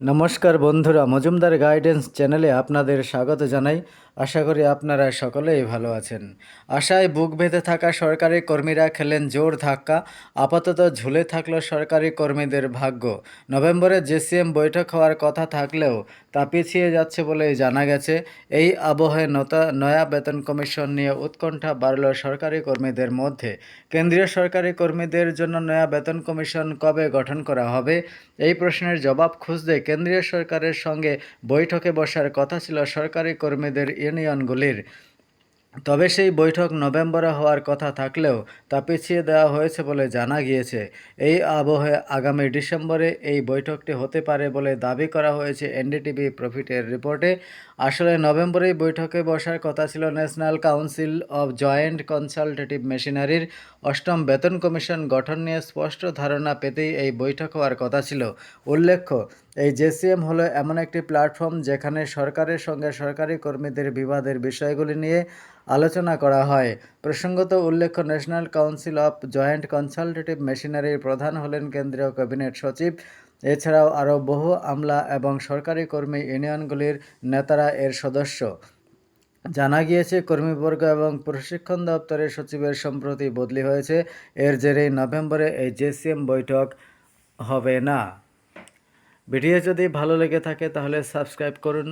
নমস্কার বন্ধুরা মজুমদার গাইডেন্স চ্যানেলে আপনাদের স্বাগত জানাই। আশা করি আপনারা সকলেই ভালো আছেন। আশায় বুক বেঁধে থাকা সরকারি কর্মীরা খেলেন জোর ধাক্কা, আপাতত ঝুলে থাকল সরকারি কর্মীদের ভাগ্য। নভেম্বরে জেসিএম বৈঠক হওয়ার কথা থাকলেও তা পিছিয়ে যাচ্ছে বলেই জানা গেছে। এই আবহে নতা, নয়া বেতন কমিশন নিয়ে উৎকণ্ঠা বাড়ল সরকারি কর্মীদের মধ্যে। কেন্দ্রীয় সরকারি কর্মীদের জন্য নয়া বেতন কমিশন কবে গঠন করা হবে, এই প্রশ্নের জবাব খুঁজতে কেন্দ্রীয় সরকারের সঙ্গে বৈঠকে বসার কথা ছিল সরকারি কর্মীদের ইউনিয়নগুলির। তবে সেই বৈঠক নভেম্বরে হওয়ার কথা থাকলেও তা পিছিয়ে দেওয়া হয়েছে বলে জানা গিয়েছে। এই আবহে আগামী ডিসেম্বরে এই বৈঠকটি হতে পারে বলে দাবি করা হয়েছে এনডিটিভি প্রফিটের রিপোর্টে। আসলে নভেম্বরেই বৈঠকে বসার কথা ছিল national council of joint consultative মেশিনারির। অষ্টম বেতন কমিশন গঠন নিয়ে স্পষ্ট ধারণা পেতেই এই বৈঠক হওয়ার কথা ছিল। উল্লেখ্য এই জেসিএম হলো এমন একটি প্ল্যাটফর্ম যেখানে সরকারের সঙ্গে সরকারি কর্মীদের বিবাদের বিষয়গুলি নিয়ে আলোচনা করা হয়। প্রসঙ্গত উল্লেখ্য national council of joint consultative মেশিনারির প্রধান হলেন কেন্দ্রীয় ক্যাবিনেট সচিব। এছাড়াও আরও বহু আমলা এবং সরকারি কর্মী ইউনিয়নগুলির নেতারা এর সদস্য। জানা গিয়েছে, কর্মীবর্গ এবং প্রশিক্ষণ দপ্তরের সচিবের সম্প্রতি বদলি হয়েছে। এর জেরেই নভেম্বরে এই জেসিএম বৈঠক হবে না। ভিডিও যদি ভালো লেগে থাকে তাহলে সাবস্ক্রাইব করুন।